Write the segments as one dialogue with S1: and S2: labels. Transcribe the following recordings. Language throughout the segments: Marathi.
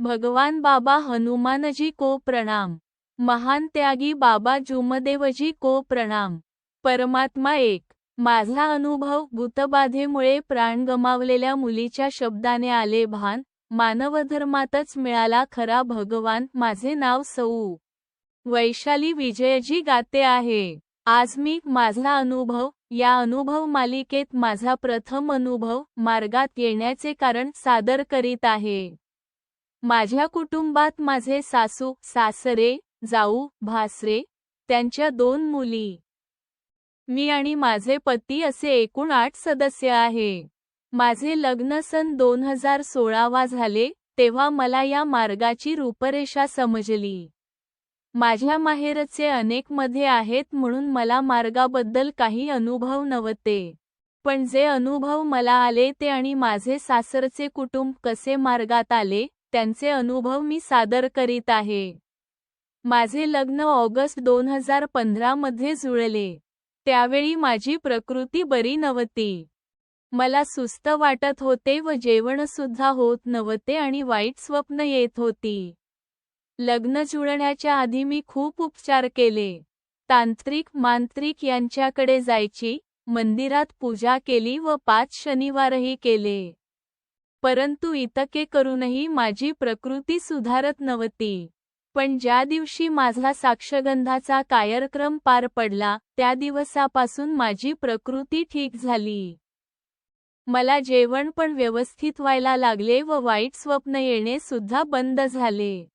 S1: भगवान बाबा हनुमानजी को प्रणाम. महान त्यागी बाबा जुमदेवजी को प्रणाम. परमात्मा एक. माझा अनुभव भूतबाधेमुळे प्राण गमावलेल्या मुलीच्या शब्दाने आले भान मानवधर्मातच मिळाला खरा भगवान माझे नाव सौ. वैशाली विजयजी गाते आहे. आज मी माझा अनुभव या अनुभव मालिकेत माझा प्रथम अनुभव मार्गात येण्याचे कारण सादर करीत आहे. माझ्या कुटुंबात माझे सासू सासरे जाऊ भासरे त्यांच्या दोन मुली. मी आणि माझे पती असे एकूण आठ सदस्य आहे. माझे लग्न सन दोन हजार सोळावा झाले तेव्हा मला या मार्गाची रूपरेषा समजली. माझ्या माहेरचे अनेकमध्ये आहेत म्हणून मला मार्गाबद्दल काही अनुभव नव्हते. पण जे अनुभव मला आले ते आणि माझे सासरचे कुटुंब कसे मार्गात आले त्यांचे अनुभव मी सादर करीत आहे. माझे लग्न ऑगस्ट दोन हजार पंधरा मध्ये जुळले. त्यावेळी माझी प्रकृती बरी नव्हती. मला सुस्त वाटत होते व जेवणसुद्धा होत नव्हते आणि वाईट स्वप्न येत होती. लग्न जुळण्याच्या आधी मी खूप उपचार केले. तांत्रिक मांत्रिक यांच्याकडे जायची मंदिरात पूजा केली व पाच शनिवारही केले. परंतु इतके करूनही माझी प्रकृती सुधारत नव्हती. पण ज्या दिवशी माझा साक्षगंधाचा कार्यक्रम पार पडला त्या दिवसापासून माझी प्रकृती ठीक झाली. मला जेवण पण व्यवस्थित व्हायला लागले व वाईट स्वप्न येणे सुद्धा बंद झाले.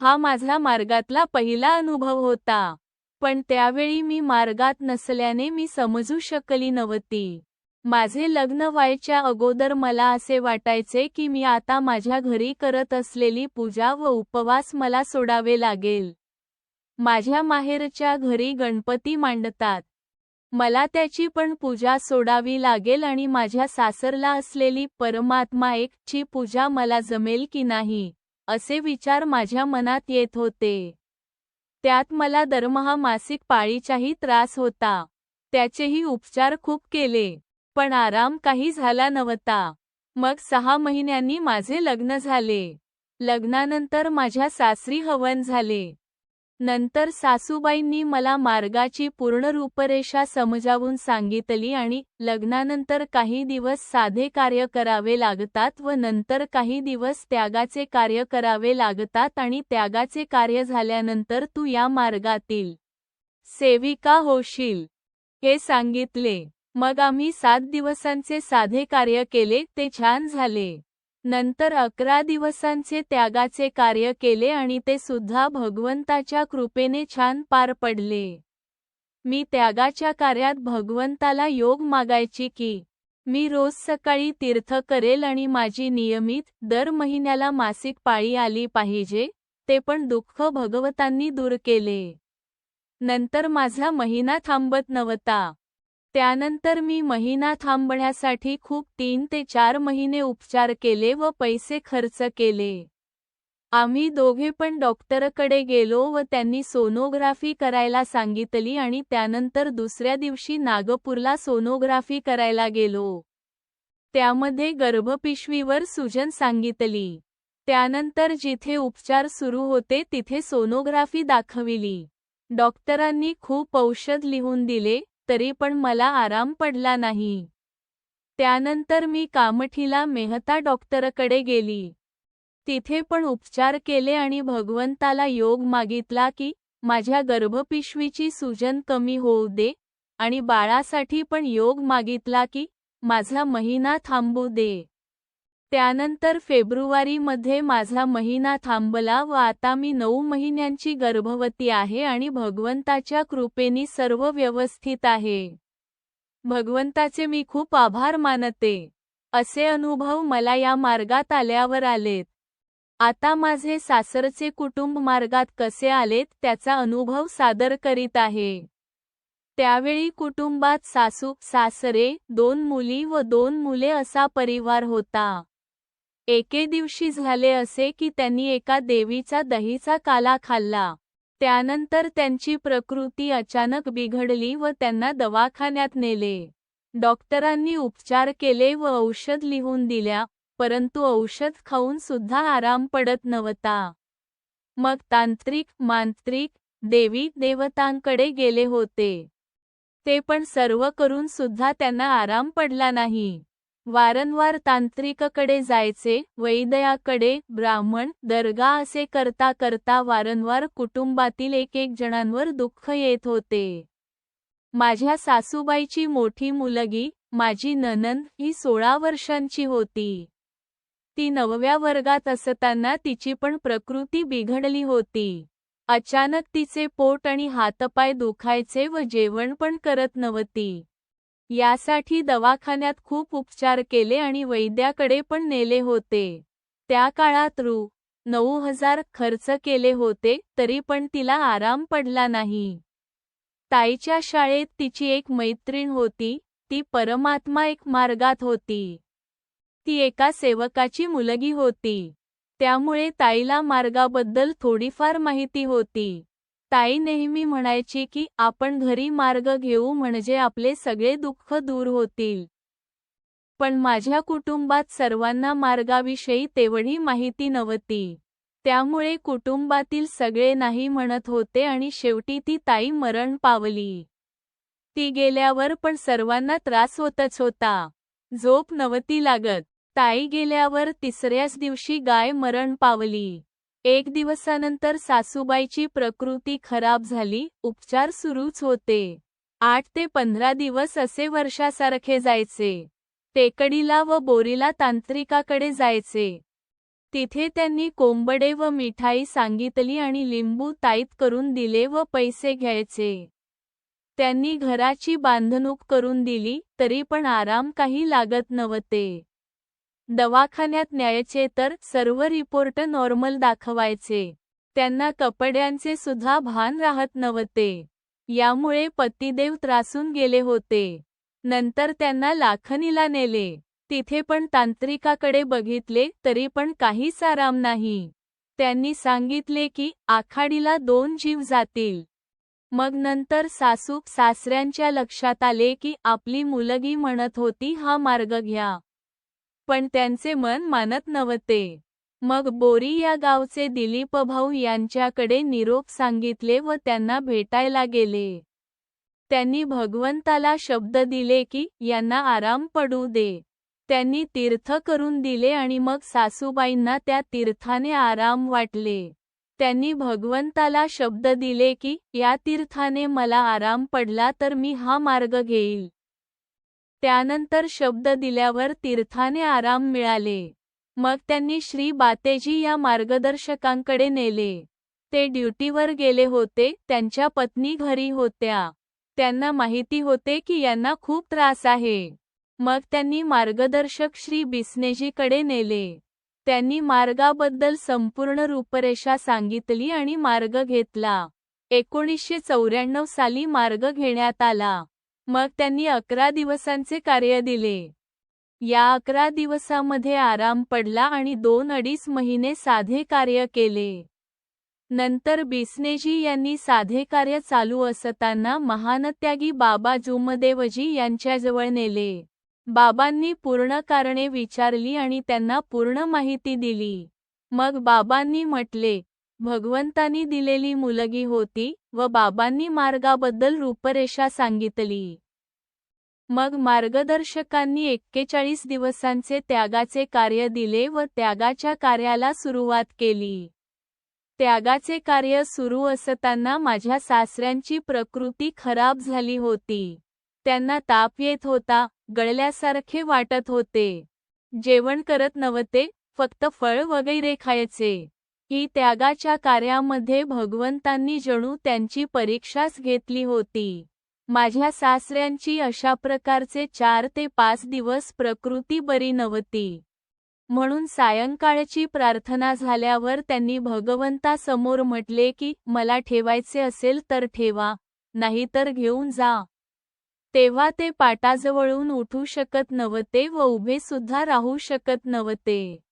S1: हा माझा मार्गातला पहिला अनुभव होता. पण त्यावेळी मी मार्गात नसल्याने मी समजू शकली नव्हती. माझे लग्न व्हायच्या अगोदर मला असे वाटायचे की मी आता माझ्या घरी करत असलेली पूजा व उपवास मला सोडावे लागेल. माझ्या माहेरच्या घरी गणपती मांडतात. मला त्याची पण पूजा सोडावी लागेल आणि माझ्या सासरला असलेली परमात्मा एक ची पूजा मला जमेल की नाही असे विचार माझ्या मनात येत होते. त्यात मला दरमहा मासिक पाळीचाही त्रास होता. त्याचेही उपचार खूप केले. पण आराम काही झाला नव्हता. मग सहा महिन्यांनी माझे लग्न झाले. लग्नानंतर माझ्या सासरी हवन झाले. नंतर सासूबाईंनी मला मार्गाची पूर्ण रूपरेषा समजावून सांगितली आणि लग्नानंतर काही दिवस साधे कार्य करावे लागतात व नंतर काही दिवस त्यागाचे कार्य करावे लागतात आणि त्यागाचे कार्य झाल्यानंतर तू या मार्गातील सेविका होशील हे सांगितले. मग आम्ही सात दिवसांचे साधे कार्य केले ते छान झाले. नंतर अकरा दिवसांचे त्यागाचे कार्य केले आणि ते सुद्धा भगवंताच्या कृपेने छान पार पडले. मी त्यागाच्या कार्यात भगवंताला योग मागायची की मी रोज सकाळी तीर्थ करेल आणि माझी नियमित दर महिन्याला मासिक पाळी आली पाहिजे ते पण दुःख भगवतांनी दूर केले. नंतर माझा महिना थांबत नव्हता. त्यानंतर मी महिना थांबण्यासाठी खूप तीन ते चार महिने उपचार केले व पैसे खर्च केले. आम्ही दोघे पण डॉक्टरकडे गेलो व त्यांनी सोनोग्राफी करायला सांगितली आणि त्यानंतर दुसऱ्या दिवशी नागपूरला सोनोग्राफी करायला गेलो. त्यामध्ये गर्भपिशवीवर सुजन सांगितली. त्यानंतर जिथे उपचार सुरू होते तिथे सोनोग्राफी दाखविली. डॉक्टरांनी खूप औषध लिहून दिले तरी पण मला आराम पडला नाही. त्यानंतर मी कामठीला मेहता डॉक्टरकडे गेली. तिथे पण उपचार केले आणि भगवंताला योग मागितला की माझ्या गर्भपिशवीची सूजन कमी होऊ दे आणि बाळासाठी पण योग मागितला की माझा महिना थांबू दे. त्यानंतर फेब्रुवारीमध्ये माझा महिना थांबला व आता मी नऊ महिन्यांची गर्भवती आहे आणि भगवंताच्या कृपेनी सर्व व्यवस्थित आहे. भगवंताचे मी खूप आभार मानते. असे अनुभव मला या मार्गात आल्यावर आलेत. आता माझे सासरचे कुटुंब मार्गात कसे आलेत त्याचा अनुभव सादर करीत आहे. त्यावेळी कुटुंबात सासू सासरे दोन मुली व दोन मुले असा परिवार होता. एके दिवशी झाले असे की त्यांनी एका देवीचा दहीचा काला खाल्ला. त्यानंतर त्यांची प्रकृती अचानक बिघडली व त्यांना दवाखान्यात नेले. डॉक्टरांनी उपचार केले व औषध लिहून दिल्या परंतु औषध खाऊन सुद्धा आराम पडत नव्हता. मग तांत्रिक मांत्रिक देवी देवतांकडे गेले होते. ते पण सर्व करून सुद्धा त्यांना आराम पडला नाही. वारंवार तांत्रिककडे जायचे वैद्याकडे ब्राह्मण दर्गा असे करता करता वारंवार कुटुंबातील एक एक जणांवर दुःख येत होते. माझ्या सासूबाईची मोठी मुलगी माझी ननंद ही सोळा वर्षांची होती. ती नवव्या वर्गात असताना तिची पण प्रकृती बिघडली होती. अचानक तिचे पोट आणि हातपाय दुखायचे व जेवण पण करत नव्हती. यासाठी दवाखान्यात खूप उपचार केले आणि वैद्याकडे पण नेले होते. त्या काळात रु. नऊ हजार खर्च केले होते तरी पण तिला आराम पडला नाही. ताईच्या शाळेत तिची एक मैत्रीण होती ती परमात्मा एक मार्गात होती. ती एका सेवकाची मुलगी होती. त्यामुळे ताईला मार्गाबद्दल थोडीफार माहिती होती. ताई नेहमी म्हणायची की आपण घरी मार्ग घेऊ म्हणजे आपले सगळे दुःख दूर होतील. पण माझ्या कुटुंबात सर्वांना मार्गाविषयी तेवढी माहिती नव्हती. त्यामुळे कुटुंबातील सगळे नाही म्हणत होते आणि शेवटी ती ताई मरण पावली. ती गेल्यावर पण सर्वांना त्रास होतच होता. झोप नव्हती लागत. ताई गेल्यावर तिसऱ्याच दिवशी गाय मरण पावली. एक दिवसानंतर सासूबाईची प्रकृती खराब झाली उपचार सुरूच होते. आठ ते पंधरा दिवस असे वर्षासारखे जायचे. टेकडीला व बोरीला तांत्रिकाकडे जायचे. तिथे त्यांनी कोंबडे व मिठाई सांगितली आणि लिंबू ताईत करून दिले व पैसे घ्यायचे. त्यांनी घराची बांधणूक करून दिली तरी पण आराम काही लागत नव्हते. दवाखान्यात न्यायचे तर सर्व रिपोर्ट नॉर्मल दाखवायचे. त्यांना कपड्यांचे सुद्धा भान राहत नव्हते. यामुळे पतिदेव त्रासून गेले होते. नंतर त्यांना लाखनीला नेले. तिथे पण तांत्रिकाकडे बघितले तरी पण काहीच आराम नाही. त्यांनी सांगितले की आखाडीला दोन जीव जातील. मग नंतर सासूक सासऱ्यांच्या लक्षात आले की आपली मुलगी म्हणत होती हा मार्ग घ्या. पण त्यांचे मन मानत नव्हते. मग बोरी या गावचे दिलीप भाऊ यांच्याकडे निरोप सांगितले व त्यांना भेटायला गेले. त्यांनी भगवंताला शब्द दिले की यांना आराम पडू दे. त्यांनी तीर्थ करून दिले आणि मग सासूबाईंना त्या तीर्थाने आराम वाटले. त्यांनी भगवंताला शब्द दिले की या तीर्थाने मला आराम पडला तर मी हा मार्ग घेईल. त्यानंतर शब्द दिल्यावर तीर्थाने आराम मिळाले. मग त्यांनी श्री बातेजी या मार्गदर्शकांकडे नेले. ते ड्युटीवर गेले होते त्यांच्या पत्नी घरी होत्या. त्यांना माहिती होते की यांना खूप त्रास आहे. मग त्यांनी मार्गदर्शक श्री बिस्नेजीकडे नेले. त्यांनी मार्गाबद्दल संपूर्ण रूपरेषा सांगितली आणि मार्ग घेतला. एकोणीसशे चौऱ्याण्णव साली मार्ग घेण्यात आला. मग त्यांनी अकरा दिवसांचे कार्य दिले. या अकरा दिवसामध्ये आराम पडला आणि दोन अडीच महिने साधे कार्य केले. नंतर बिस्नेजी यांनी साधे कार्य चालू असताना महानत्यागी बाबा जुमदेवजी यांच्याजवळ नेले. बाबांनी पूर्ण कारणे विचारली आणि त्यांना पूर्ण माहिती दिली. मग बाबांनी म्हटले भगवंतानी दिलेली मुलगी होती व बाबांनी मार्गाबद्दल रूपरेषा सांगितली. मग मार्गदर्शकांनी एक्केचाळीस दिवसांचे त्यागाचे कार्य दिले व त्यागाच्या कार्याला सुरुवात केली. त्यागाचे कार्य सुरू असताना माझ्या सासऱ्यांची प्रकृती खराब झाली होती. त्यांना ताप येत होता गळल्यासारखे वाटत होते. जेवण करत नव्हते फक्त फळ वगैरे खायचे. ही त्यागाच्या कार्यामध्ये भगवंतांनी जणू त्यांची परीक्षाच घेतली होती. माझ्या सासऱ्यांची अशा प्रकारचे चार ते पाच दिवस प्रकृती बरी नव्हती. म्हणून सायंकाळची प्रार्थना झाल्यावर त्यांनी भगवंतासमोर म्हटले की मला ठेवायचे असेल तर ठेवा नाहीतर घेऊन जा तेव्हा ते पाटाजवळून उठू शकत नव्हते व उभे सुद्धा राहू शकत नव्हते.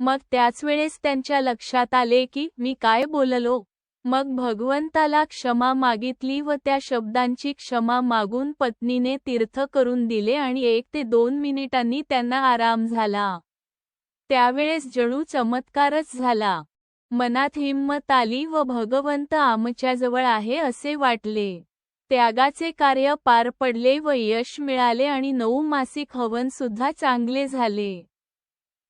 S1: मग त्याच वेळेस त्यांच्या लक्षात आले की मी काय बोललो? मग भगवंताला क्षमा मागितली व त्या शब्दांची क्षमा मागून पत्नीने तीर्थ करून दिले आणि एक ते दोन मिनिटांनी त्यांना आराम झाला. त्यावेळेस जणू चमत्कारच झाला. मनात हिंमत आली व भगवंत आमच्याजवळ आहे असे वाटले. त्यागाचे कार्य पार पडले व यश मिळाले आणि नऊ मासिक हवन सुद्धा चांगले झाले.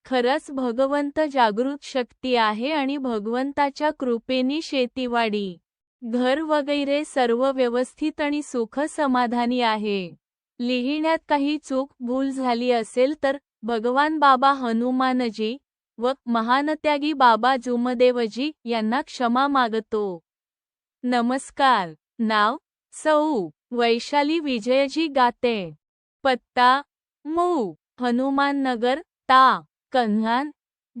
S1: खरंच भगवंत जागृत शक्ती आहे आणि भगवंताच्या कृपेनी शेतीवाडी घर वगैरे सर्व व्यवस्थित आणि सुख समाधानी आहे. लिहिण्यात काही चूक भूल झाली असेल तर भगवान बाबा हनुमानजी व महानत्यागी बाबा जुमदेवजी यांना क्षमा मागतो. नमस्कार नाव सौ वैशाली विजयजी गाते. पत्ता मऊ हनुमान नगर ता. कन्हान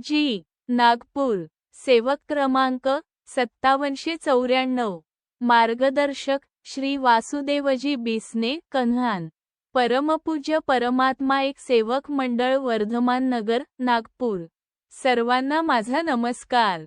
S1: जी नागपूर सेवक क्रमांक सत्तावनशे चौऱ्याण्णव. मार्गदर्शक श्री वासुदेवजी बिसने कन्हान परमपूज्य परमात्मा एक सेवक मंडळ वर्धमान नगर नागपूर. सर्वांना माझा नमस्कार.